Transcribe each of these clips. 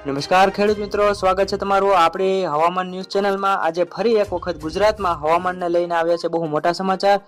નમસ્કાર ખેડૂત મિત્રો, સ્વાગત છે તમારું આપણી હવામાન ન્યૂઝ ચેનલમાં. આજે ફરી એક વખત ગુજરાતમાં હવામાનને લઈને આવ્યા છે બહુ મોટા સમાચાર.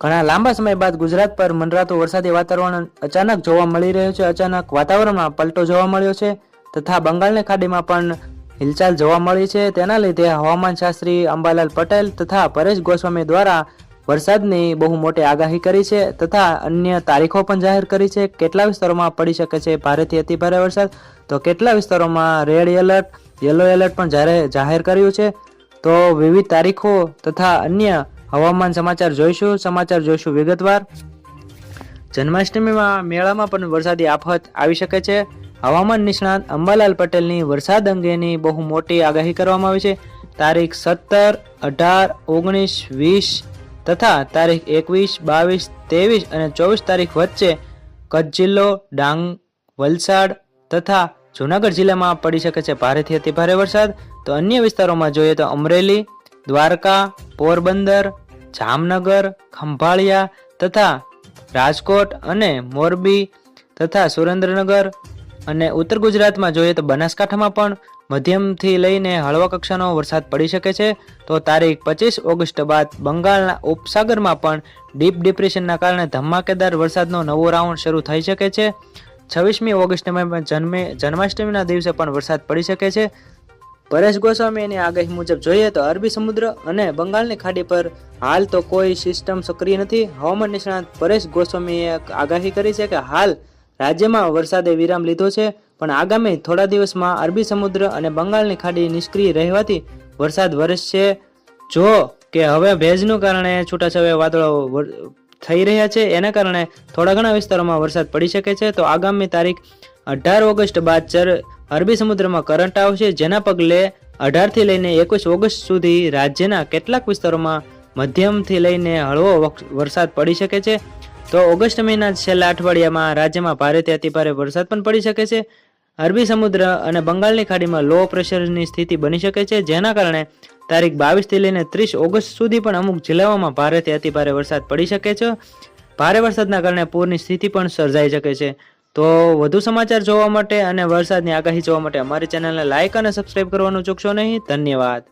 ઘણા લાંબા સમય બાદ ગુજરાત પર મંડરાતું વરસાદી વાતાવરણ અચાનક જોવા મળી રહ્યું છે. અચાનક વાતાવરણમાં પલટો જોવા મળ્યો છે તથા બંગાળની ખાડીમાં પણ હિલચાલ જોવા મળી છે. તેના લીધે હવામાન શાસ્ત્રી અંબાલાલ પટેલ તથા પરેશ ગોસ્વામી દ્વારા વરસાદની બહુ મોટી આગાહી કરી છે તથા અન્ય તારીખો પણ જાહેર કરી છે. કેટલા વિસ્તારોમાં પડી શકે છે? ભારેથી અતિભારે વરસાદ. તો કેટલા વિસ્તારોમાં રેડ એલર્ટ યલો એલર્ટ પણ જાહેર કર્યું છે? તો વિવિધ તારીખો તથા અન્ય હવામાન સમાચાર જોઈશું. સમાચાર જોઈશું વિગતવાર. જન્માષ્ટમીમાં મેળામાં પણ વરસાદી આફત આવી શકે છે. હવામાન નિષ્ણાત અંબાલાલ પટેલની વરસાદ અંગેની બહુ મોટી આગાહી કરવામાં આવી છે. તારીખ સત્તર અઢાર ઓગણીસ વીસ તથા તારીખ એકવીસ, બાવીસ, ત્રેવીસ અને ચોવીસ તારીખ વચ્ચે કચ્છ જિલ્લો, ડાંગ, વલસાડ તથા જૂનાગઢ જિલ્લામાં પડી શકે છે ભારેથી અતિ ભારે વરસાદ. તો અન્ય વિસ્તારોમાં જોઈએ તો અમરેલી, દ્વારકા, પોરબંદર, જામનગર, ખંભાળિયા તથા રાજકોટ અને મોરબી તથા સુરેન્દ્રનગર અને ઉત્તર ગુજરાતમાં જોઈએ તો બનાસકાંઠામાં પણ મધ્યમથી લઈને હળવા કક્ષાનો વરસાદ પડી શકે છે. તો તારીખ પચીસ ઓગસ્ટ બાદ બંગાળના ઉપસાગરમાં પણ ડીપ ડિપ્રેશનના કારણે ધમાકેદાર વરસાદનો નવો રાઉન્ડ શરૂ થઈ શકે છે. છવ્વીસમી ઓગસ્ટમાં જન્મે જન્માષ્ટમીના દિવસે પણ વરસાદ પડી શકે છે. પરેશ ગોસ્વામીની આગાહી મુજબ જોઈએ તો અરબી સમુદ્ર અને બંગાળની ખાડી પર હાલ તો કોઈ સિસ્ટમ સક્રિય નથી. હવામાન નિષ્ણાત પરેશ ગોસ્વામીએ આગાહી કરી છે કે હાલ રાજ્યમાં વરસાદે વિરામ લીધો છે, પણ આગામી થોડા દિવસમાં અરબી સમુદ્ર અને બંગાળની ખાડી નિષ્ક્રિય રહેવાથી વરસાદ વરસશે. જો કે હવે ભેજનું કારણે છૂટાછવાયા વાદળો થઈ રહ્યા છે, એના કારણે થોડા ઘણા વિસ્તારોમાં વરસાદ પડી શકે છે. તો આગામી તારીખ અઢાર ઓગસ્ટ બાદ ચર, અરબી સમુદ્રમાં કરંટ આવશે, જેના પગલે અઢારથી લઈને એકવીસ ઓગસ્ટ સુધી રાજ્યના કેટલાક વિસ્તારોમાં મધ્યમથી લઈને હળવો વરસાદ પડી શકે છે. તો ઓગસ્ટ મહિના છેલ્લા અઠવાડિયામાં રાજ્યમાં ભારેથી અતિભારે વરસાદ પણ પડી શકે છે. અરબી સમુદ્ર અને બંગાળની ખાડીમાં લો પ્રેશરની સ્થિતિ બની શકે છે, જેના કારણે તારીખ બાવીસથી લઈને ત્રીસ ઓગસ્ટ સુધી પણ અમુક જિલ્લાઓમાં ભારેથી અતિભારે વરસાદ પડી શકે છે. ભારે વરસાદના કારણે પૂરની સ્થિતિ પણ સર્જાઈ શકે છે. તો વધુ સમાચાર જોવા માટે અને વરસાદની આગાહી જોવા માટે અમારી ચેનલને લાઇક અને સબસ્ક્રાઇબ કરવાનું ચૂકશો નહીં. ધન્યવાદ.